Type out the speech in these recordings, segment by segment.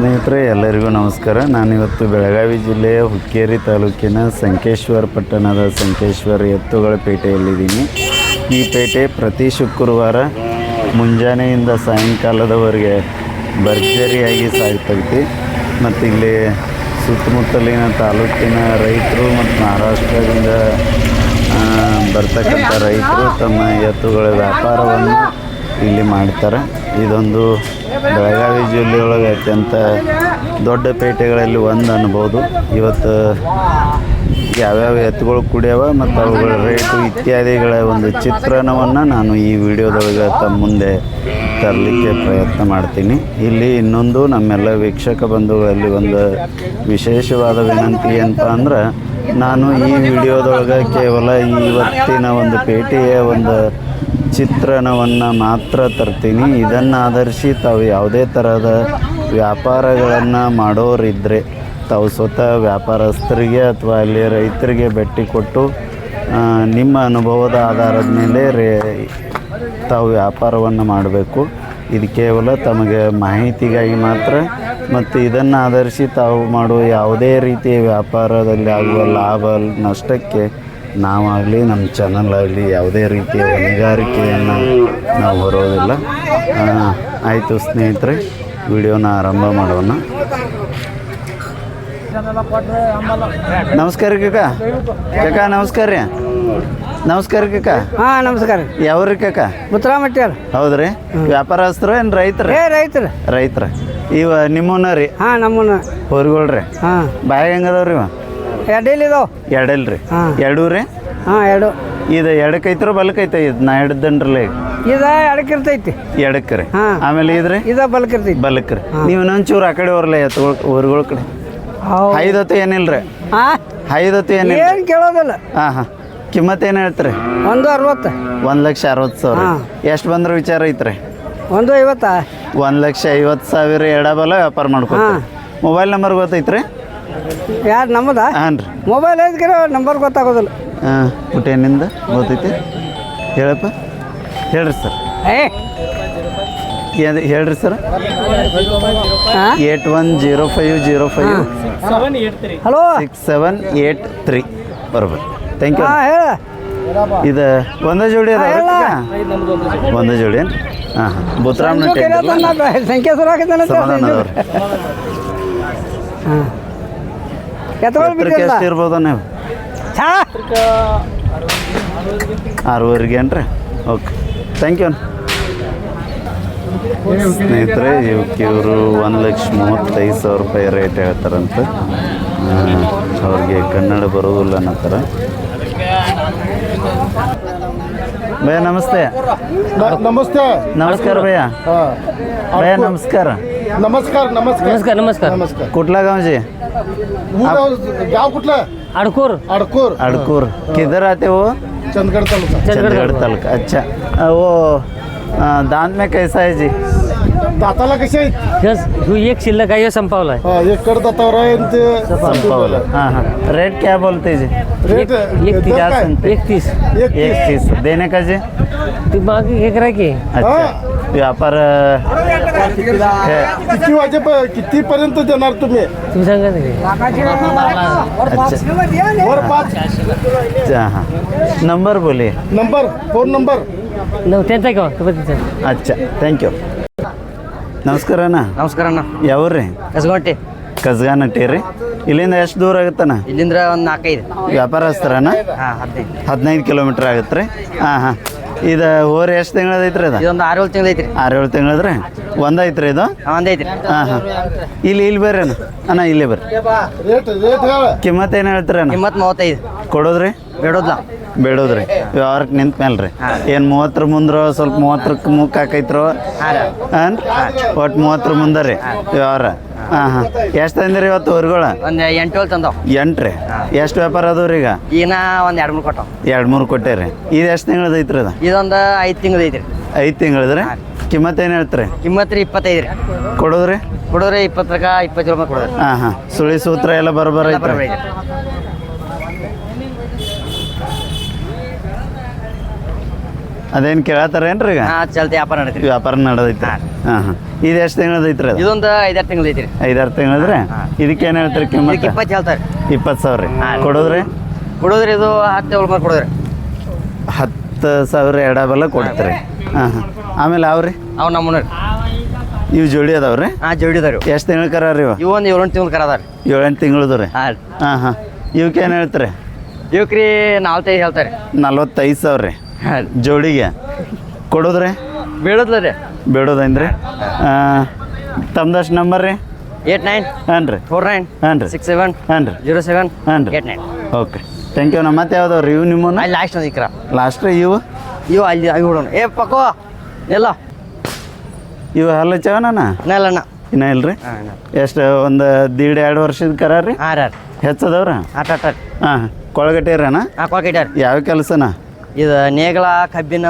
ಸ್ನೇಹಿತರೆ, ಎಲ್ಲರಿಗೂ ನಮಸ್ಕಾರ. ನಾನಿವತ್ತು ಬೆಳಗಾವಿ ಜಿಲ್ಲೆಯ ಹುಕ್ಕೇರಿ ತಾಲೂಕಿನ ಸಂಕೇಶ್ವರ ಪಟ್ಟಣದ ಸಂಕೇಶ್ವರ ಎತ್ತುಗಳ ಪೇಟೆಯಲ್ಲಿದ್ದೀನಿ. ಈ ಪೇಟೆ ಪ್ರತಿ ಶುಕ್ರವಾರ ಮುಂಜಾನೆಯಿಂದ ಸಾಯಂಕಾಲದವರೆಗೆ ಭರ್ಜರಿಯಾಗಿ ಸಾಯ್ತೈತಿ. ಮತ್ತು ಇಲ್ಲಿ ಸುತ್ತಮುತ್ತಲಿನ ತಾಲೂಕಿನ ರೈತರು ಮತ್ತು ಮಹಾರಾಷ್ಟ್ರದಿಂದ ಬರ್ತಕ್ಕಂಥ ರೈತರು ತಮ್ಮ ಎತ್ತುಗಳ ವ್ಯಾಪಾರವನ್ನು ಇಲ್ಲಿ ಮಾಡ್ತಾರೆ. ಇದೊಂದು ಬೆಳಗಾವಿ ಜಿಲ್ಲೆಯೊಳಗೆ ಅತ್ಯಂತ ದೊಡ್ಡ ಪೇಟೆಗಳಲ್ಲಿ ಒಂದು ಅನ್ಬೋದು. ಇವತ್ತು ಯಾವ್ಯಾವ ಎತ್ತುಗಳು ಕುಡಿಯವ ಮತ್ತು ಅವುಗಳ ರೇಟು ಇತ್ಯಾದಿಗಳ ಒಂದು ಚಿತ್ರಣವನ್ನು ನಾನು ಈ ವಿಡಿಯೋದೊಳಗೆ ತಮ್ಮ ಮುಂದೆ ತರಲಿಕ್ಕೆ ಪ್ರಯತ್ನ ಮಾಡ್ತೀನಿ. ಇಲ್ಲಿ ಇನ್ನೊಂದು ನಮ್ಮೆಲ್ಲ ವೀಕ್ಷಕ ಬಂಧುಗಳಲ್ಲಿ ಒಂದು ವಿಶೇಷವಾದ ವಿನಂತಿ ಏನಪ್ಪ ಅಂದ್ರೆ, ನಾನು ಈ ವಿಡಿಯೋದೊಳಗೆ ಕೇವಲ ಇವತ್ತಿನ ಒಂದು ಪೇಟೆಯ ಒಂದು ಚಿತ್ರಣವನ್ನು ಮಾತ್ರ ತರ್ತೀನಿ. ಇದನ್ನು ಆಧರಿಸಿ ತಾವು ಯಾವುದೇ ಥರದ ವ್ಯಾಪಾರಗಳನ್ನು ಮಾಡೋರಿದ್ದರೆ ತಾವು ಸ್ವತಃ ವ್ಯಾಪಾರಸ್ಥರಿಗೆ ಅಥವಾ ಅಲ್ಲಿ ರೈತರಿಗೆ ಭೇಟಿ ಕೊಟ್ಟು ನಿಮ್ಮ ಅನುಭವದ ಆಧಾರದ ಮೇಲೆ ರೇ, ತಾವು ವ್ಯಾಪಾರವನ್ನು ಮಾಡಬೇಕು. ಇದು ಕೇವಲ ತಮಗೆ ಮಾಹಿತಿಗಾಗಿ ಮಾತ್ರ. ಮತ್ತು ಇದನ್ನು ಆಧರಿಸಿ ತಾವು ಮಾಡುವ ಯಾವುದೇ ರೀತಿಯ ವ್ಯಾಪಾರದಲ್ಲಿ ಆಗುವ ಲಾಭ, ನಷ್ಟಕ್ಕೆ ನಾವಾಗಲಿ ನಮ್ಮ ಚಾನಲ್ ಆಗಲಿ ಯಾವುದೇ ರೀತಿಯ ಹೊಣೆಗಾರಿಕೆಯನ್ನು ನಾವು ಹೊರೋದಿಲ್ಲ. ಆಯಿತು ಸ್ನೇಹಿತರೆ ವಿಡಿಯೋನ ಆರಂಭ ಮಾಡೋಣ. ನಮಸ್ಕಾರ ಕಕ್ಕ ಕಕ್ಕ ನಮಸ್ಕಾರ. ರೀ ನಮಸ್ಕಾರ ಕಕ್ಕ ಹಾಂ ನಮಸ್ಕಾರ. ಯಾವ್ರಿ ಕಕ್ಕ ಮುತ್ತರಾಮಟ್ಯಾರ ಹೌದ್ರಿ. ವ್ಯಾಪಾರಸ್ಥರು ಏನು ರೈತರು? ಏ ರೈತರ. ರೈತರ. ಇವ ನಿಮ್ಮನ್ನ ರೀ? ಹಾಂ ನಮ್ಮನ್ನ ಹೊರ್ಗೊಳ್ರಿ. ಹಾಂ. ಬಾಯಾಗ ಹೆಂಗದವ್ರಿ ಇವ? ಎಡ್ಡಿಲ್ ಇದಾವ ಎರಡಲ್ರಿ. ಹಾಂ. ಎರಡೂ ರೀ? ಹಾಂ ಎರಡು. ಇದು ಎಡಕ್ಕೈತ್ರ ಬಲಕೈತ ಇದು ನಾ ಹಿಡ್ದನ್ರಲ್ಲ ಈಗ ಇದ ಎಡಕ್ಕಿರ್ತೈತಿ ಎಡಕ್ಕೆ ರೀ. ಹಾಂ. ಆಮೇಲೆ ಇದ್ರಿ? ಇದ ಬಲ್ಕಿರ್ತೈತಿ ಬಲಕ್ಕೆ ರೀ. ನೀವು ಇನ್ನೊಂಚೂರು ಆ ಕಡೆ ಹೊರಲ್ಲ ಎತ್ತುಗಳ ಊರುಗಳ ಕಡೆ. ಹೌದು. ಐದತ್ತು ಏನಿಲ್ಲ ರೀ ಹಾಂ? ಐದತ್ತು ಏನಿಲ್ಲ ಏನು ಕೇಳೋದಿಲ್ಲ. ಹಾಂ ಹಾಂ. ಕಿಮ್ಮತ್ತು ಏನು ಹೇಳ್ತೀರಿ? ಒಂದು ಅರವತ್ತು. ಒಂದು ಲಕ್ಷ ಅರವತ್ತು ಸಾವಿರ. ಹಾಂ. ಎಷ್ಟು ಬಂದ್ರೆ ವಿಚಾರ ಐತ್ರಿ? ಒಂದು ಐವತ್ತಾ? ಒಂದು ಲಕ್ಷ ಐವತ್ತು ಸಾವಿರ ಎಡಬಲ ವ್ಯಾಪಾರ ಮಾಡ್ಕೊತೀರಿ. Mobile number ಗೊತ್ತೈತ್ರಿ? ಯಾರು ನಮ್ಮದ? ಹಾಂ ರೀ. ಮೊಬೈಲ್ ಐದ್ಕಿರ ನಂಬರ್ ಗೊತ್ತಾಗೋದಿಲ್ಲ. ಹಾಂ ಪುಟೇನಿಂದ ಗೊತ್ತೈತಿ. ಹೇಳಪ್ಪ. ಹೇಳ್ರಿ ಸರ್. ಏ. ಏನ್- ಹೇಳ್ರಿ ಸರ್. ಹಾಂ? Eight one zero five zero five. Hello? Six seven eight three. ಬರೋಬರ್ thank you ಹಾಂ ಹೇಳ. ಇದು ಒಂದೇ ಜೋಡಿ ಅದ ಹೇಳ. ಒಂದೇ ಜೋಡಿ ಏನು? ಹಾಂ ಹಾಂ. ಬುತ್ರಾಮ್ನ ಸಂಖ್ಯೆ ಸರ್ ಸಮಾಧಾನ ಅದಾವ್ರಿ. ಹಾಂ. ಎತ್ಕೊಳ್ ಎತ್ತರಕ್ಕೆ ಬಿಟ್ಟಿಲ್ಲ ಎಷ್ಟು ಇರ್ಬೋದ ನೀವು ಛಾ ಆರೂವರೆಗೆ ಏನ್ರಿ ಓಕೆ ಥ್ಯಾಂಕ್ ಯು ಸ್ನೇಹಿತರೆ ಇವಕ್ಕೆ ಇವರು ಒಂದು ಲಕ್ಷ ಮೂವತ್ತೈದು ಸಾವಿರ ರೂಪಾಯಿ ರೇಟ್ ಹೇಳ್ತಾರಂತೆ ಆ, ಅವ್ರಿಗೆ ಕನ್ನಡ ಬರೋದಿಲ್ಲ ಅನ್ನತ್ತಾರ ಭಯ ನಮಸ್ತೆ न- नमस्ते नमस्कार भैया हा. भैया नमस्कार नमस्कार नमस्कार नमस्कार नमस्कार नमस्कार कुठला गाव जी गाव कुठलं अडकूर अडकूर अडकूर किधर आते हो चंदगड तालुका चंडगढ़ तालुका अच्छा वो आ, दांत में कैसा है जी दाताला कसे आहेत यस ह्यो एक शिल्लक आहे ह्यो संपवलाय हा, एक कड दातावर आहे आणि ते संपवला हाँ हाँ रेट क्या बोलते जी रेट एक दर क्या काय? सुनते एकतीस एक एक तीस देने का जी ती मागे हे करा की अच्छा व्यापार है किती वाजे किती पर्यंत देणार तुम्ही तुम्ही सांगा ते अच्छा वर पाच अच्छा हाँ नंबर बोलिए नंबर फोन नंबर नऊ त्यांचा का तो त्यांचा अच्छा ಥ್ಯಾಂಕ್ ಯು ನಮಸ್ಕಾರ ಅಣ್ಣ ನಮಸ್ಕಾರ ಅಣ್ಣ ಯಾವ್ರಿ ಕಸಗಂಟೆ ಕಸ್ಗಾನಟ್ಟಿ ರೀ ಇಲ್ಲಿಂದ ಎಷ್ಟು ದೂರ ಆಗುತ್ತಣ್ಣ ಇಲ್ಲಿಂದ್ರ ಒಂದು ನಾಲ್ಕೈದು ವ್ಯಾಪಾರಸ್ಥರಣ್ಣ ಹಾಂ ಹದಿನೈದು ಹದಿನೈದು ಕಿಲೋಮೀಟ್ರ್ ಆಗುತ್ತೆ ರೀ ಹಾಂ ಹಾಂ ಇದು ಹೋರಿ ಎಷ್ಟು ತಿಂಗಳದೈತ್ರಿ ಇದು? ಇದೊಂದು ಆರು ಏಳು ತಿಂಗಳು ಐತ್ರಿ. ಆರೇಳು ತಿಂಗಳದ್ರಿ ಒಂದೈತ್ರಿ ಇದು? ಒಂದು ಐತ್ರಿ ಹಾಂ ಹಾಂ. ಇಲ್ಲಿ ಇಲ್ಲಿ ಬರ್ರಿ ಅಣ್ಣ. ಇಲ್ಲಿ ಇಲ್ಲೇ ಬರ್ರಿ. ಕಿಮ್ಮತ್ ಏನ್ ಹೇಳ್ತೀರಿ ಅಣ್ಣ? ಕಿಮ್ಮತ್ ಮೂವತ್ತೈದು. ಕೊಡೋದ್ರಿ? ಬಿಡೋದ್ಲ. ಬೇಡೋದ್ರಿ. ವ್ಯವಹಾರಕ್ಕೆ ನಿಂತ ಮೇಲ್ರಿ. ಏನು ಮೂವತ್ತರ ಮುಂದ್ರ ಸ್ವಲ್ಪ ಮೂವತ್ತರಕ್ಕೆ ಮುಖ ಹಾಕೈತ್ರೋ? ಹಾಂ ಒಟ್ಟು ಮೂವತ್ತರ ಮುಂದೆ ರೀ. ವ್ಯವಹಾರ. ಹಾಂ ಹಾಂ. ಎಷ್ಟು ತಂದಿರಿ ಇವತ್ತು ಊರುಗಳ? ಒಂದು ಎಂಟು ತಂದವು. ಎಂಟು ರೀ ಎಷ್ಟು ವ್ಯಾಪಾರ ಅದಾವ್ರಿ ಈಗ? ಈಗ ಒಂದು ಎರಡು ಮೂರು ಕೊಟ್ಟವು. ಎರಡು ಮೂರು ಕೊಟ್ಟೇರಿ. ಇದು ಎಷ್ಟು ತಿಂಗಳದ ಐತ್ರಿ ಅದು ಇದೊಂದು ಐದು ತಿಂಗಳದ ಐತ್ರಿ. ಐದು ತಿಂಗಳದ್ರಿ? ಕಿಮ್ಮತ್ ಏನು ಹೇಳ್ತೀರಿ? ಕಿಮ್ಮತ್ ರೀ ಇಪ್ಪತ್ತೈದು ರೀ ಕೊಡೋದ್ರಿ ಕೊಡೋರಿ ಇಪ್ಪತ್ತರಕ ಇಪ್ಪತ್ತೇಳು ರೂಪಾಯಿ ಕೊಡೋರಿ ಹಾಂ ಹಾಂ. ಸುಳಿ ಸೂತ್ರ ಎಲ್ಲ ಬರೋಬ್ಬರಿ ಐತ್ರಿ. ಅದೇನು ಕೇಳತ್ತಾರೇನ್ರಿ ಈಗ? ಹಾ ಚಲ್ತಿ ವ್ಯಾಪಾರ ನಡೀತಿ ವ್ಯಾಪಾರ ನಡೆದೈತೆ. ಹಾಂ. ಹಾಂ ಇದು ಎಷ್ಟು ತಿಂಗಳದ ಐತ್ರಿ ಅದು? ಇದೊಂದು ಐದಾರು ತಿಂಗಳು ಐದಾರು ತಿಂಗಳದ್ರೆ? ಇದಕ್ಕೆ ಏನು ಹೇಳ್ತೀರಿ ಇದಕ್ಕೆ ಕಿಮ್ಮತ್ತು? ಇಪ್ಪತ್ತು ಹೇಳ್ತಾರೆ. ಇಪ್ಪತ್ತು ಸಾವಿರ ರೀ. ಕೊಡೋದ್ರಿ? ಕೊಡೋದ್ರಿ ಇದು ಹತ್ತು ಏಳು ಮಾರು ಕೊಡೋದ್ರಿ. ಹತ್ತು ಸಾವಿರ ಎಡಬಲ ಕೊಡ್ತೀರಿ. ಹಾಂ ಹಾಂ. ಆಮೇಲೆ ಅವ್ರಿ? ಅವು ನಮ್ಮ ಇವು ಜೋಡಿ ಅದಾವ್ರಿ? ಹಾಂ ಜೋಡಿ ಅದಾರಿ ಎಷ್ಟು ತಿಂಗಳ ಕರ ರೀ ಇವ? ಇವು ಒಂದು ಏಳೆಂಟು ತಿಂಗಳು ಕರ ಅದಾರಿ ಏಳೆಂಟು ತಿಂಗಳದು ರೀ? ಹಾಂ ಹಾಂ ಹಾಂ. ಇವಕ್ಕೆ ಏನು ಹೇಳ್ತೀರಿ? ಇವಕ್ರಿ ನಾಲ್ಕೈದು ಹೇಳ್ತಾರೆ. ನಲ್ವತ್ತೈದು ಸಾವಿರ ರೀ. ಹಾಂ ಜೋಡಿಗೆ ಕೊಡೋದ್ರಿ? ಬೀಳದ್ಲ ರೀ ಬೇಡೋದೇನ್ರಿ ತಮ್ದಷ್ಟು ನಂಬರ್ ರೀ? Eight nine. ಹಾಂ ರೀ ಫೋರ್ ನೈನ್. ಹಾಂ ರೀ ಸಿಕ್ಸ್ ಸೆವೆನ್. ಹಾಂ ರೀ ಜೀರೋ ಸೆವೆನ್. ಹಾಂ ರೀ eight nine. Okay. Thank you ನಮ್ಮ ಮತ್ತೆ ಯಾವ್ದವ್ರಿ ರೀ ಇವು ನಿಮ್ಮನ್ನ? ಅಲ್ಲಿ ಲಾಸ್ಟ್ ಸಿಕ್ಕರ ಇಕ್ರ. ಲಾಸ್ಟ್ ರೀ ಇವು? ಇವು ಅಲ್ಲಿ ಆಗಿ ಬಿಡೋಣ ಏ ಪಕ್ಕೋ. ಎಲ್ಲ ಇವು ಹಲ್ಲ ಚವನಣ್ಣ ನೆಲ್ಲಣ್ಣ ಇನ್ನ ಇಲ್ರಿ? ರೀ ಎಷ್ಟು ಒಂದು ದೀಡ್ ಎರಡು ವರ್ಷದ ಕರ ರೀ? ಹಾಂ ರೀ ಹೆಚ್ಚದವ್ರ? ಆಟ ಆಟ ಹಾಂ ಕೊಳಗಟ್ಟಿರಣ ಹಾಂ ಕೊಳಗಟ್ಟೆ ಯಾವ ಕೆಲಸನ? ಇದು ನೇಗಳ ಕಬ್ಬಿನ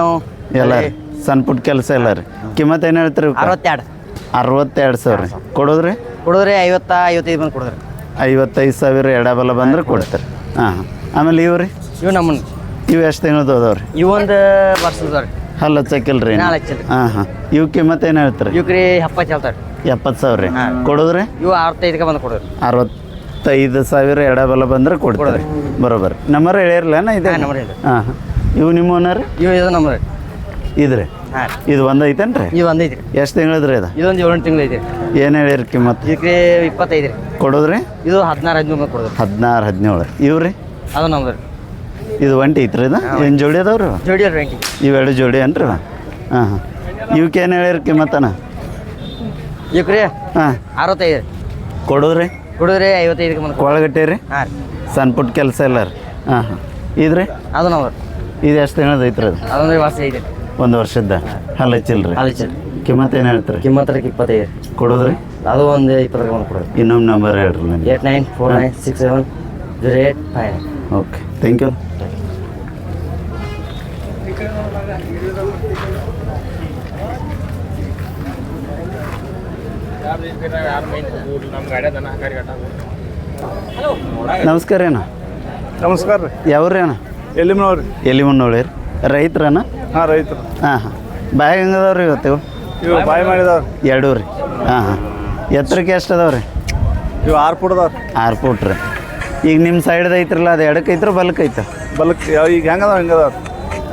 ಎಲ್ಲ ರೀ. ಸಣ್ಣ ಪುಟ್ಟ ಕೆಲಸ ಎಲ್ಲ ರೀ. ಕಿಮ್ಮತ್ತು ಏನು ಹೇಳ್ತೀರಿ? ಅರವತ್ತೆರಡು. ಅರವತ್ತೆರಡು ಸಾವಿರ ರೀ. ಕೊಡೋದ್ರಿ? ಕೊಡೋದ್ರಿ ಐವತ್ತ ಐವತ್ತೈದು ಬಂದು ಕೊಡೋದ್ರಿ. ಐವತ್ತೈದು ಸಾವಿರ ಎಡಬಲ ಬಂದ್ರೆ ಕೊಡ್ತಾರೆ. ಹಾಂ ಹಾಂ. ಆಮೇಲೆ ಇವು ರೀ? ಇವು ನಮ್ಮನ್ನು ಇವು ಎಷ್ಟು ತಿಂಗಳದ್ದು ಅದಾವ್ರಿ ಇವು ಒಂದು ವರ್ಷದ ರೀ. ಹಲ್ಲ ಹಚ್ಚಕ್ಕಿಲ್ರಿ ರೀ. ಹಾಂ ಹಾಂ. ಇವು ಕಿಮ್ಮತ್ತು ಏನು ಹೇಳ್ತಾರೆ? ಇವಕ್ಕ್ರಿ ಎಪ್ಪತ್ತು ಹೇಳ್ತಾರೆ ಎಪ್ಪತ್ತು ಸಾವಿರ ರೀ. ಕೊಡೋದ್ರಿ? ಇವು ಅರವತ್ತೈದಕ್ಕೆ ಬಂದು ಕೊಡೋದ್ರಿ. ಅರವತ್ತೈದು ಸಾವಿರ ಎಡಬಲ ಬಂದ್ರೆ ಕೊಡ್ತಾರೆ. ಬರೋಬರ್ ನಂಬರ್ ಹೇಳಿರಲ್ಲ ಇದೆ. ಹಾಂ ಹಾಂ. ಇವು ನಿಮ್ಮ ಓನರ್ ಇವು ಇದು ನಮ್ಮ ಇದ್ರಿ ಹಾಂ ಇದು ಒಂದು ಐತೇನ್ರಿ? ಇದು ಒಂದು ಐತ್ರಿ. ಎಷ್ಟು ತಿಂಗಳದ್ರಿ ಅದು ಇದೊಂದು ಏಳೆಂಟು ತಿಂಗಳು ಐತ್ರಿ. ಏನು ಹೇಳಿರಿ ಕಿಮ್ಮತ್ತು ಇದಕ್ಕೆ ಇಪ್ಪತ್ತೈದು ರೀ. ಕೊಡೋದ್ರಿ? ಇದು ಹದಿನಾರು ಹದಿನೇಳು ಕೊಡೋದು. ಹದಿನಾರು ಹದಿನೇಳು ಇವ್ರಿ? ರೀ ಅದು ನಮ್ದು ರೀ. ಇದು ಒಂಟಿ ಐತ್ರಿ ಇದು? ಏನು ಜೋಡಿ ಅದಾವ್ರಿ ಇವು? ಜೋಡಿ ಅಲ್ರಿ ಒಂಟಿ. ಇವೆರಡು ಜೋಡಿ ಏನ್ರಿ ಹಾಂ ಹಾಂ. ಇವಕ್ಕೆ ಏನು ಹೇಳಿರಿ ಕಿಮ್ಮತ್ತನ ಇವಕ್ರಿ ಹಾಂ. ಅರವತ್ತೈದು ರೀ. ಕೊಡೋದ್ರಿ? ಕೊಡೋದ್ರಿ ಐವತ್ತೈದು ಬಂದು ಕೊಳಗಟ್ಟೆ ರೀ? ಹಾಂ ಸಣ್ಣ ಪುಟ್ಟ ಕೆಲಸ ಇಲ್ಲ ರೀ. ಹಾಂ ಹಾಂ. ಇದ್ರಿ? ಅದು ನಮ್ದು ಇದು ಎಷ್ಟು ತಿಂಗಳದ ಐತ್ರಿ ಅದು? ಅದೊಂದು ವರ್ಷ ಐತೆ. ಒಂದು ವರ್ಷದ ಹಲ್ಲ ಹಚ್ಚಿಲ್ರಿ? ಅಲ್ಲಿ ಚಲ್ ಕಿಮ್ಮತ್ ಏನು ಹೇಳ್ತೀರಿ? ಕಿಮ್ಮತ್ತರಕ್ಕೆ ಇಪ್ಪತ್ತೈದು. ರೀ ಕೊಡೋದ್ರಿ? ಅದು ಒಂದು ಇಪ್ಪತ್ತರಕ್ಕೆ ಒಂದು ಕೊಡೋದು. ಇನ್ನೊಂದು ನಂಬರ್ ಹೇಳ್ರಿ ನನಗೆ. Eight nine four nine six seven zero eight five nine. Okay. Thank you. ನಮಸ್ಕಾರ ಅಣ್ಣ. ನಮಸ್ಕಾರ ರೀ. ಯಾವ್ರಿ ಅಣ್ಣ? ಎಲ್ಲಿ ನೋಡ್ರಿ ಎಲ್ಲಿ ಮುನ್ನೋಳಿ ರೈತರನ? ಹಾಂ ರೈತರು. ಹಾಂ ಹಾಂ. ಬಾಯಿ ಹೆಂಗದವ್ರಿ ಇವತ್ತು ಇವು? ಇವು ಬಾಯಿ ಮಾಡಿದವ್ರು. ಎರಡೂ ರೀ. ಹಾಂ ಹಾಂ. ಎತ್ತರಕ್ಕೆ ಎಷ್ಟು ಅದಾವ ರೀ? ಇವು ಆರು ಪುಡದವ್ರು ಆರು ಫೂಟ್ ರೀ. ಈಗ ನಿಮ್ಮ ಸೈಡ್ದು ಐತ್ರಲ್ಲ ಅದು ಎಡಕ್ಕೆ ಐತ್ರ ಬಲಕ್ಕೆ ಐತ? ಬಲ್ಕ್ ಯಾವ ಈಗ ಹೆಂಗದಾವ ಹೆಂಗದಾವ್ರಿ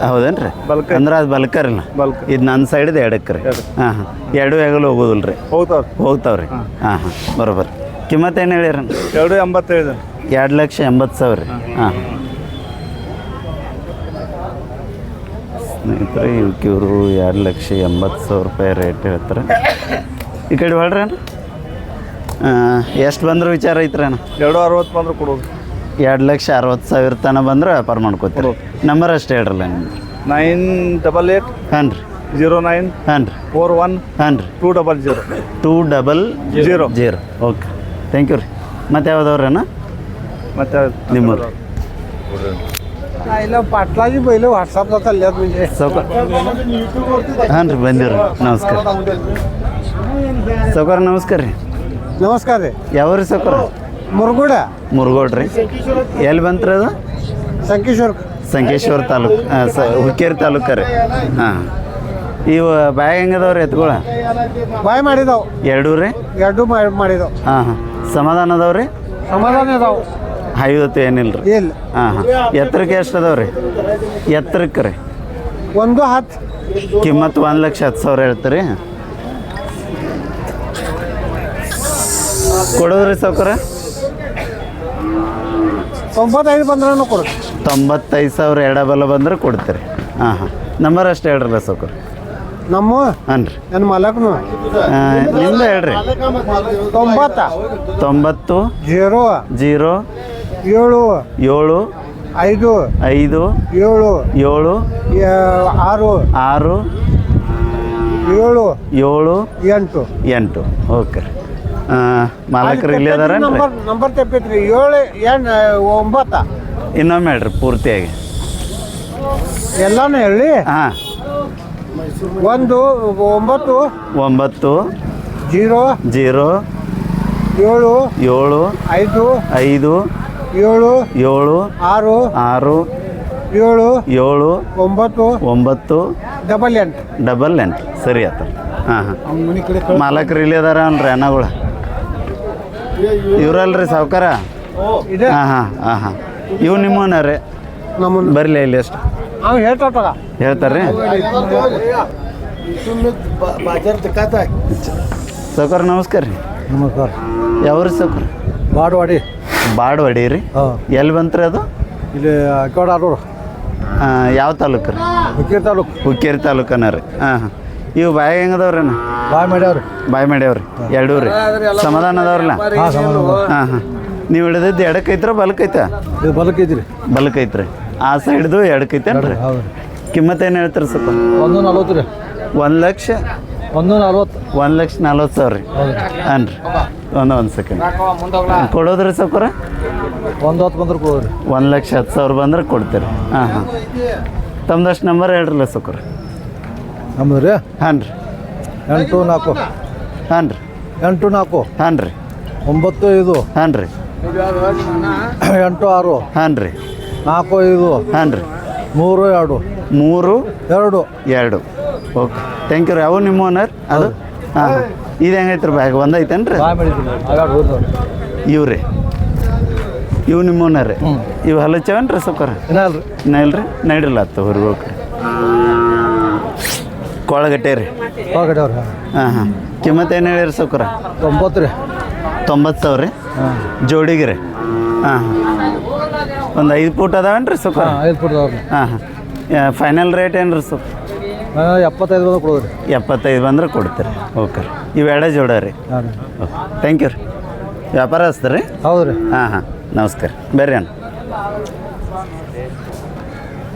ಹೌದೇನು ರೀ ಬಲ್ಕ. ಅಂದ್ರೆ ಅದು ಬಲ್ಕರಿಲ್ಲ ಬಲ್ಕ್. ಇದು ನನ್ನ ಸೈಡ್ದು ಎಡಕ್ಕೆ ರೀ. ಎಡಕ್ಕೆ. ಹಾಂ ಹಾಂ. ಎರಡು ಹೆಗಲು ಹೋಗೋದಿಲ್ಲ ರೀ. ಹೋಗ್ತಾವ್ರಿ. ಹೋಗ್ತಾವ್ರಿ. ಹಾಂ. ಹಾಂ ಬರೋಬರ್. ಕಿಮ್ಮತ್ತು ಏನು ಹೇಳಿರ? ಎರಡು ಎಂಬತ್ತೈದು ಎರಡು ಲಕ್ಷ ಎಂಬತ್ತು ಸಾವಿರ ರೀ. ಹಾಂ. ಸ್ನೇಹಿತರೆ ಇವಕ್ಕೆ ಇವರು ಎರಡು ಲಕ್ಷ ಎಂಬತ್ತು ಸಾವಿರ ರೂಪಾಯಿ ರೇಟ್ ಹೇಳ್ತಾರೆ. ಈ ಕಡೆ ಹೊಳ್ರಿ ಅಣ್ಣ. ಎಷ್ಟು ಬಂದರೂ ವಿಚಾರ ಐತ್ರಿ ಅಣ್ಣ? ಎರಡು ಅರವತ್ತು ಬಂದ್ರೆ ಕೊಡೋದು. ಎರಡು ಲಕ್ಷ ಅರವತ್ತು ಸಾವಿರ ತನಕ ಬಂದ್ರೆ ವ್ಯಾಪಾರ ಮಾಡ್ಕೋತೀರಿ. ನಂಬರ್ ಅಷ್ಟೇ ಹೇಳ್ರಲ್ಲ ನಿಮ್ದು. ನೈನ್ ಡಬಲ್ ಏಟ್ ಹಾಂ ರೀ. ಜೀರೋ ನೈನ್ ಹಾಂ ರೀ. ಫೋರ್ ಒನ್ ಹಾಂ ರೀ. Two double zero. Two double zero. Zero. Okay. Thank you ರೀ. ಮತ್ತೆ ಯಾವ್ದವ್ರಣ್ಣ ಮತ್ತೆ ನಿಮ್ಮೂರು ಇಲ್ಲ ಪಾಟ್ಲಾಗಿ ಬೈಲು ವಾಟ್ಸಪ್ದಾಗ ಕಲ್ಯಾದ ಮುಂಜೆ ಸೌಕ ಹಾಂ ರೀ ಬಂದಿವ್ರಿ ನಮಸ್ಕಾರ ಸೌಕರ್ ನಮಸ್ಕಾರ ರೀ ನಮಸ್ಕಾರ ರೀ ಯಾವ ರೀ ಸೌಕರ ಮುರುಗುಡ ಮುರುಗೋಡ್ ರೀ ಎಲ್ಲಿ ಬಂತ್ರಿ ಅದು ಸಂಕೇಶ್ವರ ಸಂಕೇಶ್ವರ ತಾಲೂಕು ಹಾಂ ಸ ಹುಕ್ಕೇರಿ ತಾಲೂಕು ರೀ ಹಾಂ ಇವು ಬ್ಯಾಗ್ ಹೆಂಗದವ್ರಿ ಎತ್ಕೊಳ ಬಾಯ್ ಮಾಡಿದಾವ್ ಎರಡೂ ರೀ ಎರಡೂ ಮಾಡಿದವು ಮಾಡಿದಾವ್ ಹಾಂ ಹಾಂ ಸಮಾಧಾನ ಅದಾವ್ರಿ ಸಮಾಧಾನ ಇದಾವ್ ಐವತ್ತು ಏನಿಲ್ಲ ರೀ ಇಲ್ಲ ಹಾಂ ಹಾಂ. ಎತ್ತರಕ್ಕೆ ಎಷ್ಟು ಅದಾವ್ರಿ ಎತ್ತರಕ್ಕೆ ರೀ. ಒಂದು ಹತ್ತು. ಕಿಮ್ಮತ್ತು ಒಂದು ಲಕ್ಷ ಹತ್ತು ಸಾವಿರ ಹೇಳ್ತೀರಿ? ಕೊಡೋದ್ರಿ ಸೌಕರ ತೊಂಬತ್ತೈದು ಬಂದ್ರೂ ಕೊಡು. ತೊಂಬತ್ತೈದು ಸಾವಿರ ಎಡಬಲ ಬಂದ್ರೆ ಕೊಡ್ತೀರಿ. ಹಾಂ ಹಾಂ. ನಂಬರ್ ಅಷ್ಟು ಹೇಳ್ರಲ್ಲ ಸೌಕರ್ ನಮ್ಮ? ಹಾಂ ರೀ. ನನ್ನ ಮಲಕ್ನು? ನಿಮ್ದು ಹೇಳ್ರಿ. ತೊಂಬತ್ತ. ತೊಂಬತ್ತು ಜೀರೋ. ಜೀರೋ ಏಳು ಏಳು ಐದು ಐದು ಏಳು ಏಳು ಆರು ಆರು ಏಳು ಏಳು ಎಂಟು. ಎಂಟು. ಓಕೆ ಮಾಲಕರು ಇಲ್ಲಿ ಅದಾರ ನಂಬರ್ ನಂಬರ್ ತಪ್ಪಿತ್ರಿ ಏಳು ಎಂಟು ಒಂಬತ್ತ. ಇನ್ನೊಮ್ಮೆ ಹೇಳ್ರಿ ಪೂರ್ತಿಯಾಗಿ. ಎಲ್ಲಾನು ಹೇಳಿ. ಹಾಂ. ಒಂದು ಒಂಬತ್ತು ಒಂಬತ್ತು ಜೀರೋ ಜೀರೋ ಏಳು ಏಳು ಐದು ಐದು ಏಳು ಏಳು ಆರು ಆರು ಏಳು ಏಳು ಒಂಬತ್ತು ಒಂಬತ್ತು ಡಬಲ್ ಎಂಟು. ಡಬಲ್ ಎಂಟು. ಸರಿ ಆತ ಹಾಂ ಹಾಂ. ಮಾಲಕರು ಇಲ್ಲಿ ಅದಾರ ಅನ್ರಿ ಅಣ್ಣಗಳು? ಇವ್ರಲ್ರಿ ಸಾವ್ಕಾರ? ಸಾವುಕಾರ ಹಾಂ ಹಾಂ ಹಾಂ ಹಾಂ. ಇವು ನಿಮ್ಮನ ರೀ? ನಮ್ಮನ್ನ ಬರಲಿ ಇಲ್ಲಿ ಎಷ್ಟು ಅವ್ನು ಹೇಳ್ತಾವ ಹೇಳ್ತಾರೆ ಸಾವುಕಾರ ನಮಸ್ಕಾರ ರೀ. ನಮಸ್ಕಾರ. ಯಾವ್ರಿ ಸಾವ್ಕಾರ? ಬಾಡವಾಡಿ. ಬಾಡವಾಡಿ ರೀ? ಎಲ್ಲಿ ಬಂತ್ರಿ ಅದು? ಇಲ್ಲಿ ಕೋಡಾರೂರು. ಯಾವ ತಾಲೂಕು ರೀ? ಹುಕ್ಕೇರಿ ತಾಲೂಕು. ಹುಕ್ಕೇರಿ ತಾಲೂಕನ ರೀ. ಹಾಂ ಹಾಂ. ಇವು ಬಾಯಿ ಹೆಂಗದವ್ರಿ ಬಾಯ್ ಮಾಡ್ಯಾವ್ರಿ ಬಾಯಿ ಮಾಡ್ಯಾವ್ರಿ ಎರಡೂ ರೀ. ಸಮಾಧಾನ ಅದಾವ್ರಲ್ಲ? ಹಾಂ ಹಾಂ ನೀವು ಹಿಡಿದಿದ್ದು ಎಡಕ್ಕೈತ್ರ ಬಲಕ್ಕೈತ ಇದು ಬಲಕೈತ್ರಿ. ಬಲಕ್ಕೈತ್ರಿ ಆ ಸೈಡ್ದು ಎಡಕ್ಕೈತೇನ್ರಿ ರೀ ಕಿಮ್ಮತ್ ಏನು ಹೇಳ್ತೀರಿ ಸ್ವಲ್ಪ? ಒಂದು ನಲ್ವತ್ತು ರೀ. ಒಂದು ಲಕ್ಷ ಒಂದು ನಲ್ವತ್ತು ಒಂದು ಲಕ್ಷ ನಲ್ವತ್ತು ಸಾವಿರ ರೀ. ಹಾಂ ರೀ. ಒಂದು ಒಂದು ಸೆಕೆಂಡ್ ಕೊಡೋದ್ರಿ ಸೌಕರ? ಒಂದು ಹತ್ತು ಬಂದ್ರೆ ಕೊಡೋರಿ ಒಂದು ಲಕ್ಷ ಹತ್ತು ಸಾವಿರ ಬಂದ್ರೆ ಕೊಡ್ತೀರಿ. ಹಾಂ ಹಾಂ. ತಮ್ದಷ್ಟು ನಂಬರ್ ಹೇಳ್ರಲ್ಲ ಸೌಕರ? ನಮ್ದು ರೀ? ಹಾಂ ರೀ. ಎಂಟು ನಾಲ್ಕು. ಹಾಂ ರೀ. ಎಂಟು ನಾಲ್ಕು. ಹಾಂ ರೀ. ಒಂಬತ್ತು ಐದು. ಹಾಂ ರೀ. ಎಂಟು ಆರು. ಹಾಂ ರೀ. ನಾಲ್ಕು ಐದು. ಹಾಂ ರೀ. ಮೂರು ಎರಡು. ಮೂರು ಎರಡು. ಎರಡು. ಓಕೆ. ಥ್ಯಾಂಕ್ ಯು ರೀ. ಅವು ನಿಮ್ಮ ಓನರ್ ಅದು? ಹಾಂ ಇದು ಹೆಂಗೈತೆ ರೀ ಬ್ಯಾಗ್? ಒಂದೈತೇನು ರೀ ಇವು ರೀ. ಇವು ನಿಮ್ಮ ಓನರ್ ರೀ. ಇವು ಹಲಚವೇನು ರೀ ಸೌಕರ? ಇನ್ನ ಅಲ್ರಿ. ಇನ್ನ ಇಲ್ರಿ? ನಡಿರಲ್ಲ ಆತು ಹೊರಗೆ ಹೋಗ್ರಿ. ಕೊಳಗಟ್ಟೆ ರೀ. ಹಾಂ ಹಾಂ. ಕಿಮ್ಮತ್ತು ಏನು ಹೇಳಿರಿ ಸೌಕರ? ತೊಂಬತ್ತು ರೀ. ತೊಂಬತ್ತು ಸಾವಿರ ರೀ? ಜೋಡಿಗೆ ರೀ. ಹಾಂ ಒಂದು ಐದು ಫೂಟ್ ಅದಾವೇನು ರೀ ಸೌಕರ? ಹಾಂ ಐದು ಕೊಡ್ದವ್ರಿ ಹಾಂ ಹಾಂ. ಫೈನಲ್ ರೇಟ್ ಏನು ರೀ ಸೌ ಹಾಂ ಎಪ್ಪತ್ತೈದು ಬಂದ್ರೆ ಕೊಡೋದ್ರಿ. ಎಪ್ಪತ್ತೈದು ಬಂದ್ರೆ ಕೊಡ್ತೀರಿ. ಓಕೆ ರೀ. ಇವೆರಡೇ ಜೋಡ ರೀ. ಹಾಂ ರೀ. ಓಕೆ. ಥ್ಯಾಂಕ್ ಯು ರೀ. ವ್ಯಾಪಾರ ಹಚ್ತಾರೆ ರೀ ಹೌದು ರೀ. ಹಾಂ ಹಾಂ. ನಮಸ್ಕಾರ. ಬೇರೆ ಅಣ್ಣ.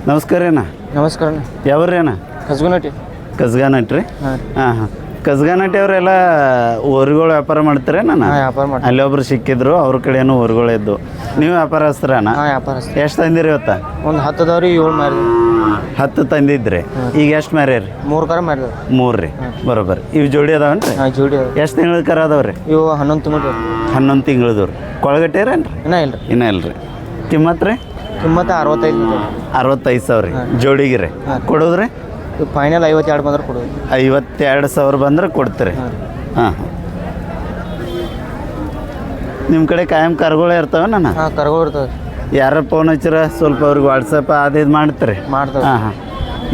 ನಮಸ್ಕಾರ ಅಣ್ಣ. ನಮಸ್ಕಾರ ಯಾವ್ರಿ ಅಣ್ಣ? ಕಸ್ಗುನಟಿ ಕಸ್ಗಾನಟ್ ರೀ? ಹಾಂ ಹಾಂ ಹಾಂ. ಕಸ್ಗಾನಟ್ಟಿ ಅವರೆಲ್ಲ ಊರುಗಳು ವ್ಯಾಪಾರ ಮಾಡ್ತಾರೆ ನಾನು ವ್ಯಾಪಾರ ಅಲ್ಲಿ ಒಬ್ರು ಸಿಕ್ಕಿದ್ರು ಅವ್ರ ಕಡೆನೂ ಊರುಗಳು ಇದ್ದು ನೀವು ಅಣ್ಣ ಹಾಂ ವ್ಯಾಪಾರ ಎಷ್ಟು ತಂದಿರಿ ಇವತ್ತ? ಒಂದು ಹತ್ತು ಅದಾವ್ರಿ ಏಳು ಮಾರಿ ಹತ್ತು ತಂದಿದ್ರಿ. ಈಗ ಎಷ್ಟು ಮಾರ್ಯಾರಿ ಮೂರು ಕರ ಮಾರಿ ಮೂರು ರೀ. ಬರೋಬ್ಬರಿ. ಇವು ಜೋಡಿ ಅದಾವನ್ರಿ? ಹಾಂ ಜೋಡಿ ಎಷ್ಟು ತಿಂಗಳ ಕರ ಅದಾವ್ರಿ? ಇವು ಹನ್ನೊಂದು ತಿಂಗಳು ಹನ್ನೊಂದು ತಿಂಗಳದವ್ರಿ. ಕೊಳಗಟ್ಟೇರೇನ್ರಿ ಇನ್ನೂ ಇಲ್ಲ ರೀ ಇನ್ನ ಇಲ್ರಿ. ಕಿಮ್ಮತ್ ರೀ? ಕಿಮ್ಮತ್ತ ಅರವತ್ತೈದು ಅರವತ್ತೈದು ಸಾವಿರ ರೀ. ಜೋಡಿಗೆ ರೀ ಕೊಡೋದ್ರಿ? ಫೈನಲ್ ಐವತ್ತೆರಡು ಬಂದ್ರೆ ಕೊಡೋದು ಐವತ್ತೆರಡು ಸಾವಿರ ಬಂದ್ರೆ ಕೊಡ್ತೀರಿ. ಹಾಂ. ನಿಮ್ಮ ಕಡೆ ಕಾಯಂ ಕರ್ಗಳು ಇರ್ತಾವೆ ನಾನು? ಹಾಂ ಕರ್ಗಳು ಇರ್ತವೆ ಯಾರ ಫೋನ್ ಹಚ್ಚಿರ? ಸ್ವಲ್ಪ ಅವ್ರಿಗೆ ವಾಟ್ಸಪ್ ಅದು ಇದು ಮಾಡ್ತೀರಿ. ಮಾಡ್ತಾರೆ ಹಾಂ ಹಾಂ.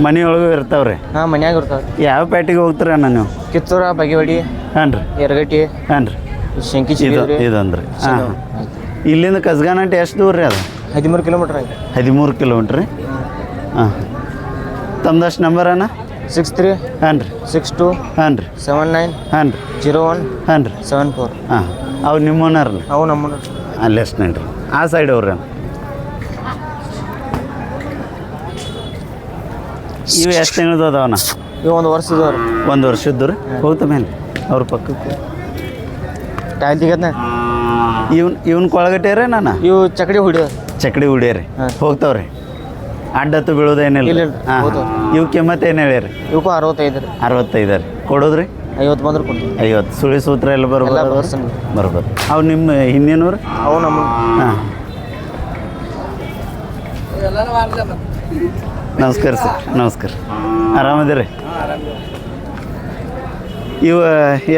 ಮನೆಯೊಳಗೂ ಒಳಗೂ ಇರ್ತಾವೆ ರೀ. ಹಾಂ ಮನ್ಯಾಗ ಇರ್ತಾವೆ ಯಾವ ಪೇಟೆಗೆ ಹೋಗ್ತೀರ ಅಣ್ಣ ನೀವು? ಕಿತ್ತೂರ ಬಗೆವಡಿ ಹಾಂ ರೀ. ಎರಗಟ್ಟಿ ಹಾಂ ರೀ. ಶಂಕಿ ಇದು ಇದಂದ್ರಿ. ಹಾಂ ಇಲ್ಲಿಂದ ಕಸ್ಗಾನಟ್ಟಿ ಎಷ್ಟು ದೂರ ರೀ ಅದು? ಹದಿಮೂರು ಕಿಲೋಮೀಟ್ರ್ ಆಯ್ತು. ಹದಿಮೂರು ಕಿಲೋಮೀಟ್ರ್ ರೀ? ಹಾಂ. ತಮ್ದಷ್ಟು ನಂಬರ್ ಅಣ್ಣ? ಸಿಕ್ಸ್ ತ್ರೀ ಹಾಂ ರೀ ಸಿಕ್ಸ್ ಟು ಹಾಂ ರೀ ಸೆವೆನ್ ನೈನ್ ಹಾಂ ರೀ ಜೀರೋ ಒನ್ ಹಾಂ. ರೀ ಸೆವೆನ್ ಫೋರ್ ಹಾಂ ಅವು ನಿಮ್ಮ ಓನರ್ಲಿ ಅವು ನಮ್ಮ ಅಲ್ಲಿ ಎಷ್ಟು ನೋಡ್ರಿ. ಆ ಸೈಡ್ ಅವ್ರಿ ಇವು ಎಷ್ಟು ತಿಂಗಳದ್ದು ಅದಾವನ ಇವು ಒಂದು ವರ್ಷ ಇದಾವ್ರಿ ಒಂದು ವರ್ಷದ್ದು ರೀ? ಹೋಗ್ತ ಮೇಲೆ ಅವ್ರ ಪಕ್ಕಕ್ಕೆ ಟೈಮ್ ತೆಗದ್ನ ಇವ್ನ ಇವ್ನ ಕೊಳಗಟ್ಟೆ ನಾನು ಇವು ಚಕಡಿ ಹೊಡಿಯೋದು ಚಕಡಿ ಹುಡಿಯರಿ ರೀ. ಹೋಗ್ತಾವ್ರಿ. ಅಡ್ಡತ್ತು ಬೀಳೋದೇನಿಲ್ಲ ಇಲ್ಲ. ಹಾಂ ಹೌದು. ಇವು ಕಿಮ್ಮತ್ತು ಏನು ಹೇಳಿರಿ ಇವಕ್ಕೂ ಅರವತ್ತೈದು ರೀ. ಅರವತ್ತೈದು ರೀ. ಕೊಡೋದ್ರಿ? ಐವತ್ತು ಬಂದ್ರೆ ಕೊಡ್ತೀವಿ ಐವತ್ತು. ಸುಳಿ ಸೂತ್ರ ಎಲ್ಲ ಎಲ್ಲ ಬರ್ಬೋದು ಬರ್ಸನ್ ಬರ್ಬೋದು. ಅವು ನಿಮ್ಮ ಹಿಂದಿನವ್ರು? ಅವು ನಮ್ಮ ಹಾಂ. ನಮಸ್ಕಾರ ಸರ್. ನಮಸ್ಕಾರ. ಆರಾಮದಿರಿ? ಇವ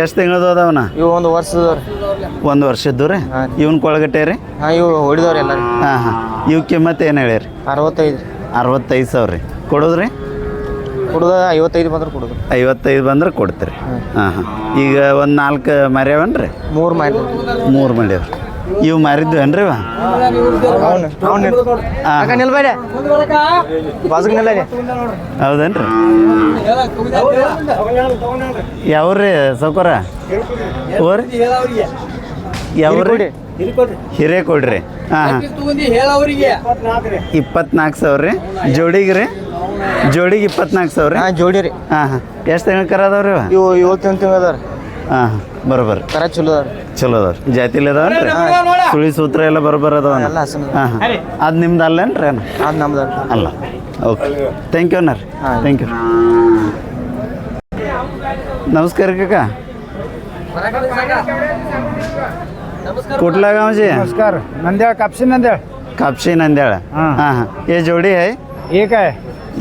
ಎಷ್ಟು ತಿಂಗಳದು ಅದಾವನ ಇವು ಒಂದು ವರ್ಷ ಇದಾವ್ರಿ ಒಂದು ವರ್ಷದ್ದು ರೀ? ಹಾಂ. ಇವನ್ ಕೊಳಗಟ್ಟೆ ರೀ? ಹಾಂ ಇವು ಹೊಡಿದವ್ರಿ ಎಲ್ಲ ಹಾಂ ಹಾಂ. ಇವಕ್ಕೆ ಮತ್ತೆ ಏನು ಹೇಳಿರಿ ಅರವತ್ತೈದು ಅರವತ್ತೈದು ಸಾವಿರ ರೀ. ಕೊಡೋದ್ರಿ? ಕೊಡೋದು ಐವತ್ತೈದು ಬಂದ್ರೆ ಕೊಡೋದು. ಐವತ್ತೈದು ಬಂದ್ರೆ ಕೊಡ್ತೀರಿ. ಹಾಂ ಹಾಂ. ಈಗ ಒಂದು ನಾಲ್ಕು ಮರ್ಯಾವನ್ರಿ ಮೂರು ಮಾಡಿ ಮೂರು ಮಾಡ್ಯಾವ್ರಿ ಇವು ಮಾರಿದ್ದು ನಿಲ್ಲ ಹೌದೇನ್ರಿ? ಯಾವ್ರಿ ಸೌಕರ ಯಾವ್ರಿ? ಹಿರೇಕೊಡ್ರಿ. ಹಾಂ ಇಪ್ಪತ್ನಾಲ್ಕು ಸಾವಿರ ರೀ. ಜೋಡಿಗೆ ರೀ. ಜೋಡಿಗೆ ಇಪ್ಪತ್ನಾಲ್ಕು ಸಾವಿರ ರೀ. ಜೋಡಿ ರೀ. ಹಾಂ ಹಾಂ. ಎಷ್ಟು ತಿಂಗಳು ಕರ ಅದಾವ ರೀ ಏಳು ತಿಂಗಳು ತಿಂಗಳು ಹಾಂ ಬರೋಬರ್. ಕರ ಚಲೋ ಅದಾವ ಚಲೋ ಅದಾವ ಜಾತಿಲಿ ಅದಾವ ಸುಳಿ ಸೂತ್ರ ಎಲ್ಲ ಬರೋಬರ್ ಅದಾವ ಹಾಂ ಹಾಂ. ಅದು ನಿಮ್ದು ಅಲ್ಲೇನು ರೀ ಅದು ನಮ್ದು ಅಲ್ಲ. ಓಕೆ. ಥ್ಯಾಂಕ್ ಯು ಅನ್ನಾರ ಥ್ಯಾಂಕ್ ಯು ನಮಸ್ಕಾರ ಕಾಕ. कुठला गाव जे नमस्कार. नंद्याळ कापशी नंद्याळ. कापशी नंद्याळ. हां. हां हां. हे जोडी आहे? एक आहे.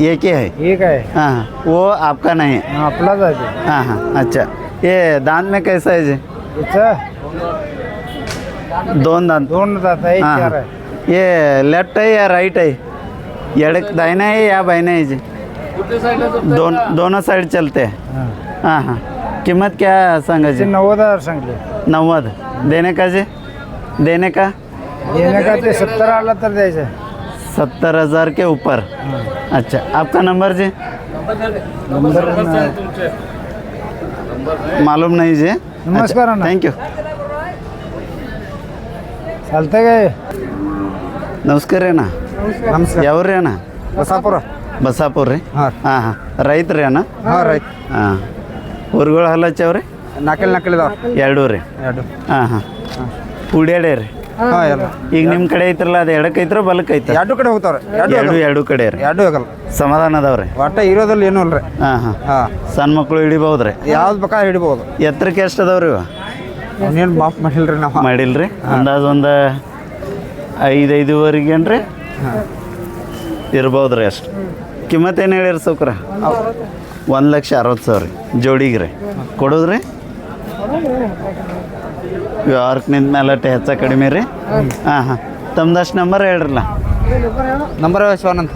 एक ही है ठीक आहे. हाँ हाँ. वो आपका नहीं है आपलाच आहे हाँ हाँ. अच्छा. ये दांत में कैसा है जी? त्याचं दोन दांत दोन जात आहे हाँ चार हाँ. आहे. ये लेफ्ट है या राइट है एड़क दाहिना है या बाइना है जी? दोन दोनों साइड चलते. हैं. हां. हाँ. हाँ कीमत क्या सांगा ते जी? नव्वद हजार सांगले. नव्वद. देने का जे? देने का? देने का ते सत्तर आला तर द्यायचं. सत्तर हजार के ऊपर. अच्छा आपका नंबर जे? नंबर मालूम नाही जे? नमस्कार थँक्यू चालतंय काय? नमस्कार रे ना नमस्कार. यावर रे ना बसापूर. बसापूर रे? हा. हा रईत रे ना हां रईत. हां. उरगोळ हलाच्यावर ನಾಲ್ಕಲ್ಲಿ ನಾಲ್ಕಲ್ಲಿ ಇದಾವ ಎರಡು ರೀ. ಎರಡು. ಹಾಂ ಹಾಂ. ಕೂಡ್ಯಾಡೆ ರೀ. ಹಾಂ ಎಲ್ಲ. ಈಗ ನಿಮ್ಮ ಕಡೆ ಐತ್ರಲ್ಲ ಅದು ಎಡಕ್ಕೆ ಐತ್ರ ಬಲಕ್ಕೆ ಐತ್ರ ಎರಡು ಕಡೆ ಹೋಗ್ತಾವ್ರೆ. ಎರಡು ಎರಡು ಕಡೆ ರೀ. ಎರಡು ಹೋಗಲ್ಲ ಸಮಾಧಾನ ಅದಾವ್ರಿ. ಒಟ್ಟ ಇರೋದಲ್ಲಿ ಏನೂ ಅಲ್ರಿ ಹಾಂ ಹಾಂ. ಹಾಂ. ಸಣ್ಣ ಮಕ್ಕಳು ಹಿಡಿಬಹುದ್ರಿ ಯಾವ್ದು ಬೇಕಾ ಹಿಡಿಬೋದು ಎತ್ತರಕ್ಕೆ ಎಷ್ಟು ಅದಾವ್ರಿ ಇವ? ಅವನೇನು ಮಾಫ್ ಮಾಡಿಲ್ರಿ ನಾವು. ಮಾಡಿಲ್ರಿ. ಅಂದಾಜು ಒಂದು ಐದು ಐದುವರೆಗೇನು ರೀ ಇರ್ಬೋದ್ರಿ ಅಷ್ಟು. ಕಿಮ್ಮತ್ ಏನು ಹೇಳಿರಿ ಸೌಕ್ರ ಒಂದು ಲಕ್ಷ ಅರವತ್ತು ಸಾವಿರ ಜೋಡಿಗೆ ರೀ. ಕೊಡೋದ್ರಿ? ವ್ಯವಹಾರಕ್ಕೆ ನಿಂತ ಮೇಲೆ ಅಟ್ಟೆ ಹೆಚ್ಚ ಕಡಿಮೆ ರೀ. ಹಾಂ ಹಾಂ. ತಮ್ದಷ್ಟು number ಹೇಳ್ರಲ್ಲ? Number Shivanand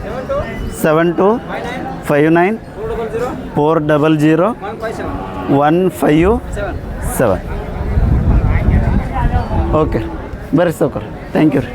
seven two five nine four double zero one five seven okay ಬರ್ರಿ ಸೌಕರ್ ಥ್ಯಾಂಕ್ ಯು ರೀ.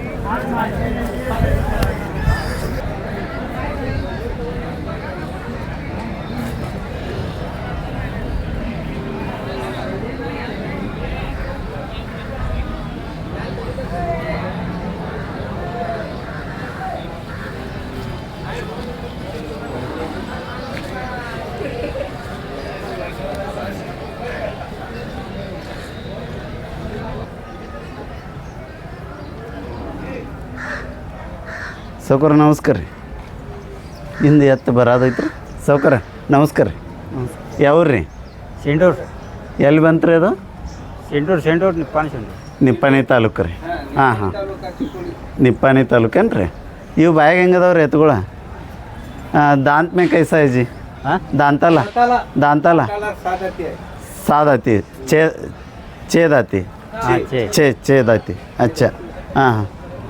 ಸೌಕರ ನಮಸ್ಕಾರ ರೀ. ಹಿಂದೆ ಎತ್ತು ಬರೋದೈತೆ ರೀ ಸೌಕರ ನಮಸ್ಕಾರ ರೀ. ಯಾವ್ರಿ ರೀ? ಸೆಂಟೂರ್ ಎಲ್ಲಿ ಬಂತ್ರಿ ಅದು? ಸೆಂಟೂರ್ ಸೆಂಟೂರ್ ನಿಪ್ಪಾನಿ ಸೆಂಟೂರ್ ನಿಪ್ಪಾನಿ ತಾಲೂಕು ರೀ. ಹಾಂ ಹಾಂ. ನಿಪ್ಪಾನಿ ತಾಲೂಕೇನು ರೀ? ಇವು ಬಾಯಾಗ ಹೆಂಗದವ ರೀ ಎತ್ತುಗಳ? ದಾಂತ ಮೇ ಕೈ ಸಾಯಿಜಿ. ಹಾಂ ದಾಂತಲ್ಲ ದಾಂತಲ್ಲ ಸಾದಾತಿ. ಚೇ ಚೇದಾತಿ. ಚೇ. ಚೇದಾತಿ. ಅಚ್ಚ. ಹಾಂ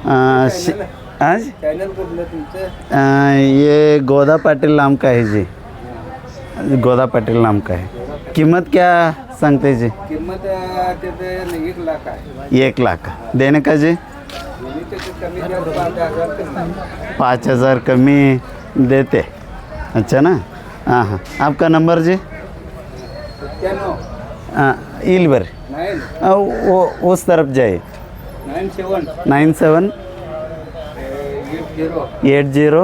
ಹಾಂ. छः दाती अच्छा हाँ हाँ शि- हाँ जी आ, ये गोदा पाटिल नाम का है जी? गोदा पाटिल नाम का है. कीमत क्या सांगते जी? किंमत एक लाख आहे. एक लाख. देने का जी? पाच हज़ार कमी. देते. अच्छा ना? हाँ हाँ. आपका नंबर जी? हाँ इल आ, वो उस तरफ़ जाए nine seven. Nine seven eight zero.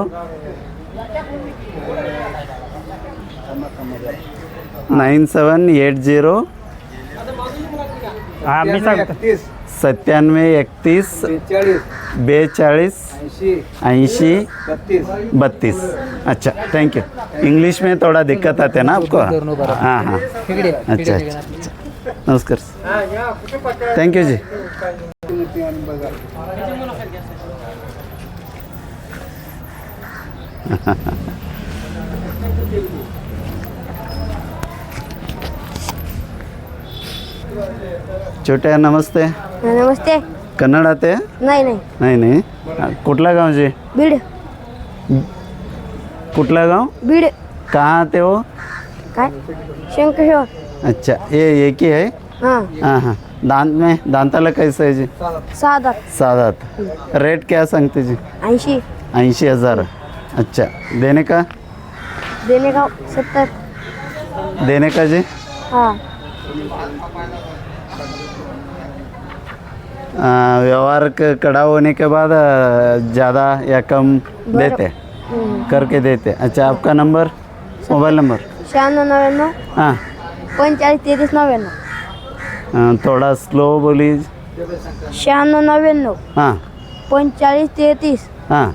Nine seven eight zero. हाँ मी सांगतो तीस सत्त्याण्णव एकतीस। बेचाळीस ऐंशी। बत्तीस। अच्छा थैंक यू इंग्लिश में थोड़ा दिक्कत आते हैं ना आपको? हाँ हाँ। अच्छा अच्छा अच्छा। नमस्कार। थैंक यू जी। छोटे नमस्ते. नमस्ते. कन्नड आते नाही नाही. नाही नाही. कुठला गाव जी बीड. कुठला गाव? बीड. कहाँ आते हो? काय? शंकेश्वर अच्छा ये एक ही. है हां. दांत में दांताला कैसे है जी? सहा सात रेट क्या सांगते जी? ऐंशी. ऐंशी हज़ार. अच्छा देने का? देने का सत्तर। देने का जी? हाँ। व्यवहार क- कड़ा होने के बाद ज़्यादा या कम देते? करके देते। अच्छा आपका नंबर? Mobile number? शहाण्णव नव्याण्णव हाँ। तेहतीस नव्याण्णव आ, थोड़ा स्लो बोली शहाण्णव नव्याण्णव हाँ। पंचेचाळीस तेहतीस हाँ।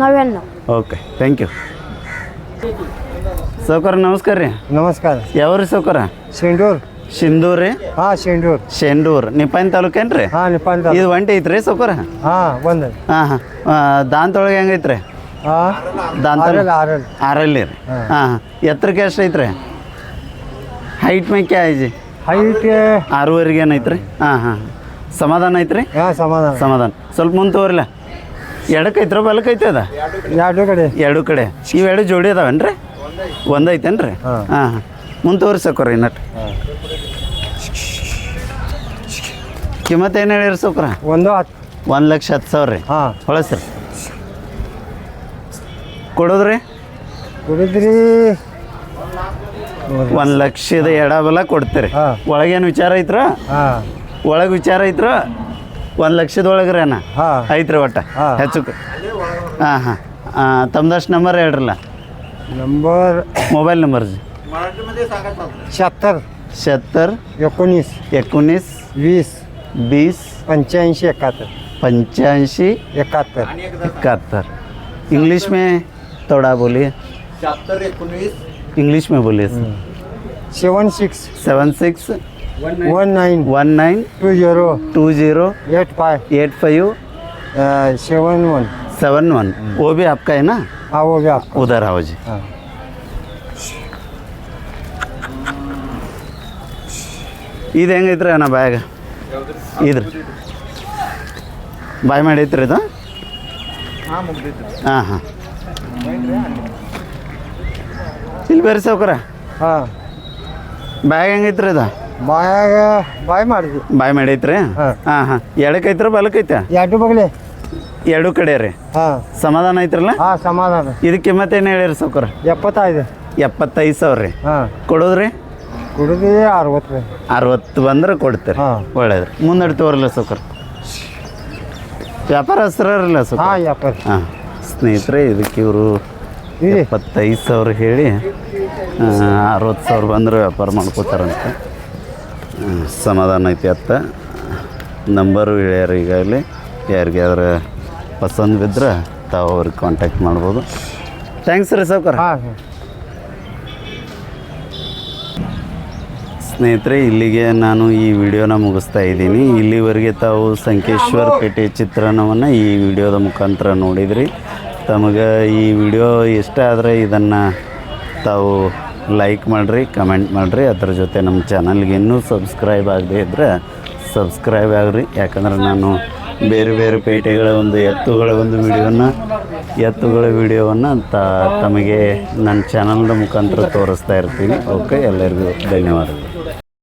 ನವ್ಯಾण्ಣವ್ ಓಕೆ ಥ್ಯಾಂಕ್ ಯು ಸೌಕರ್ ನಮಸ್ಕಾರ ರೀ. ನಮಸ್ಕಾರ. ಯಾವ್ರಿ ಸೌಕರ? ಶೆಂಡೂರ್ ಸಿಂಧೂರ್ ರೀ? ಹಾ ಶೆಂಡೂರ್. ಶೆಂಡೂರ್ ನಿಪಾಯಿನ ತಾಲೂಕೇನ್ರಿ ಹಾ ನಿಪಾಯಿನ ಇದು ಒಂಟಿ ಐತ್ರಿ ಸೌಕರ? ಹಾ ಬಂದ ಹಾ ಹಾ. ದಾಂತೊಳಗೆ ಹೆಂಗೈತ್ರಿ ಹಾ ದಾಂತೊಳಗೆ? ಆರಲ್ಲಿ ರೀ. ಹಾ. ಎತ್ತರಕ್ಕೆ ಎಷ್ಟು ಐತ್ರಿ? ಹೈಟ್ ಮೇಕೆ ಐಜಿ? ಹೈಟ್ ಆರೂವರೆಗೆ ಏನೈತ್ರಿ ಹಾ ಹಾ. ಸಮಾಧಾನ ಐತ್ರಿ? ಹಾ ಸಮಾಧಾನ. ಸಮಾಧಾನ. ಸ್ವಲ್ಪ ಮುಂದೆ ತೋರಿಲ್ಲ ಎಡಕ್ಕೆ ಐತ್ರ ಬಲಕ್ಕೆ ಐತೆ ಅದ? ಎರಡು ಕಡೆ. ಎರಡು ಕಡೆ. ಇವೆರಡು ಜೋಡಿ ಅದಾವೇನ್ರಿ? ಒಂದೈತೇನ್ರಿ? ಹಾ. ಹಾಂ. ಹಾಂ. ಹಾಂ ಮುಂದೆ ತೋರಿಸಕ್ರಿ ನಟ್ ಕಿಮ್ಮತ್ತು ಏನು ಹೇಳಿರಿ ಸೌಕ್ರ ಒಂದು ಹತ್ತು ಒಂದು ಲಕ್ಷ ಹತ್ತು ಸಾವಿರ ರೀ ಹಾಂ. ಹೊಳಸ್ರಿ ಕೊಡೋದ್ರಿ? ಕೊಡಿದ್ರಿ. ಒಂದು ಲಕ್ಷದ ಎಡಬಲ ಕೊಡ್ತೀರಿ. ಹಾ. ಒಳಗೇನು ವಿಚಾರ ಐತ್ರ? ಒಳಗೆ ವಿಚಾರ ಐತ್ರ? ಒಂದು ಲಕ್ಷದ ಒಳಗ್ರಿ ಅಣ್ಣ ಹಾಂ ಐತ್ರಿ ಒಟ್ಟ ಹಾ. ಹೆಚ್ಚು ಹಾಂ ಹಾಂ ತಮ್ದಷ್ಟು ನಂಬರ್ ಹೇಳ್ರಲ್ಲ नंबर मोबाईल नंबर जी शहात्तर शहात्तर एकोणीस एकोणीस वीस बीस पंच्याऐंशी एकाहत्तर पंच्याऐंशी एकाहत्तर इकहत्तर इंग्लिश में थोड़ा बोलिए इंग्लिश में बोलिए seven six seven six one nine one nine two zero two zero eight five eight five seven one seven one वो भी आपका है ना हाँ वो भी आपका उधर आओ जी हाँ ಇದು ಹೆಂಗೈತ್ರಿ ಅಣ್ಣ ಬ್ಯಾಗ ಇದ್ರಿ ಬಾಯ್ ಮಾಡೈತ್ರಿ ಇದು ಹಾಂ ಹಾಂ ಇಲ್ಲಿ ಬೇರೆ ಸೌಕರ ಹಾಂ ಬ್ಯಾಗ್ ಹೆಂಗೈತ್ರಿ ಇದು ಬಾಯಾಗ ಬಾಯ್ ಮಾಡಿದ್ವಿ. ಬಾಯ್ ಮಾಡೈತ್ರಿ ಹಾಂ. ಹಾಂ ಹಾಂ. ಎಡಕ್ಕೈತ್ರ ಬಲಕ್ಕೈತೆ ಎರಡು ಬಗ್ಲಿ. ಎರಡು ಕಡೆ ರೀ. ಹಾಂ. ಸಮಾಧಾನ ಐತ್ರಲ್ಲ? ಹಾಂ ಸಮಾಧಾನ. ಇದಕ್ಕೆ ಕಿಮ್ಮತ್ತೇನು ಹೇಳಿರಿ ಸೌಕರ ಎಪ್ಪತ್ತೈದು. ಎಪ್ಪತ್ತೈದು ಸಾವಿರ ರೀ. ಹಾಂ. ಕೊಡೋದ್ರಿ? ಕುಡಿದ್ವಿ ಅರವತ್ತು ರೀ. ಅರವತ್ತು ಬಂದ್ರೆ ಕೊಡ್ತೀರಿ. ಒಳ್ಳೇದು ಮುಂದಡಿ ತೋರಲ್ಲ ಸೌಕರ್ ವ್ಯಾಪಾರಸ್ಥರಲ್ಲ ಸೌಕರ್ ಹಾಂ ವ್ಯಾಪಾರ. ಹಾಂ. ಸ್ನೇಹಿತರೆ ಇದಕ್ಕೆ ಇವರು ಎಪ್ಪತ್ತೈದು ಸಾವಿರ ಹೇಳಿ ಅರವತ್ತು ಸಾವಿರ ಬಂದ್ರೆ ವ್ಯಾಪಾರ ಮಾಡ್ಕೋತಾರಂತೆ. ಸಮಾಧಾನ ಐತಿ ಅತ್ತ. ನಂಬರು ಹೇಳ್ಯಾರ ಈಗಾಗಲೇ ಯಾರಿಗಾದ್ರೆ ಪಸಂದ್ ಬಿದ್ದರೆ ತಾವು ಅವ್ರಿಗೆ ಕಾಂಟ್ಯಾಕ್ಟ್ ಮಾಡ್ಬೋದು. ಥ್ಯಾಂಕ್ಸ್ ರೀ ಹಾಂ ಸ್ನೇಹಿತರೆ ಇಲ್ಲಿಗೆ ನಾನು ಈ ವಿಡಿಯೋನ ಮುಗಿಸ್ತಾ ಇದ್ದೀನಿ. ಇಲ್ಲಿವರೆಗೆ ತಾವು ಸಂಕೇಶ್ವರ ಪೇಟೆ ಚಿತ್ರಣವನ್ನು ಈ ವಿಡಿಯೋದ ಮುಖಾಂತರ ನೋಡಿದ್ರಿ. ತಮಗೆ ಈ ವಿಡಿಯೋ ಇಷ್ಟ ಆದರೆ ಇದನ್ನು ತಾವು ಲೈಕ್ ಮಾಡಿರಿ ಕಮೆಂಟ್ ಮಾಡಿರಿ. ಅದ್ರ ಜೊತೆ ನಮ್ಮ ಚಾನಲ್ಗೆ ಇನ್ನೂ ಸಬ್ಸ್ಕ್ರೈಬ್ ಆಗದೆ ಇದ್ದರೆ ಸಬ್ಸ್ಕ್ರೈಬ್ ಆಗ್ರಿ. ಯಾಕಂದ್ರೆ ನಾನು ಬೇರೆ ಬೇರೆ ಪೇಟೆಗಳ ಒಂದು ಎತ್ತುಗಳ ಒಂದು ವಿಡಿಯೋನ ಎತ್ತುಗಳ ವಿಡಿಯೋವನ್ನು ತ, ತಮಗೆ ನನ್ನ ಚಾನಲ್ನ ಮುಖಾಂತರ ತೋರಿಸ್ತಾ ಇರ್ತೀನಿ. ಓಕೆ ಎಲ್ಲರಿಗೂ ಧನ್ಯವಾದಗಳು.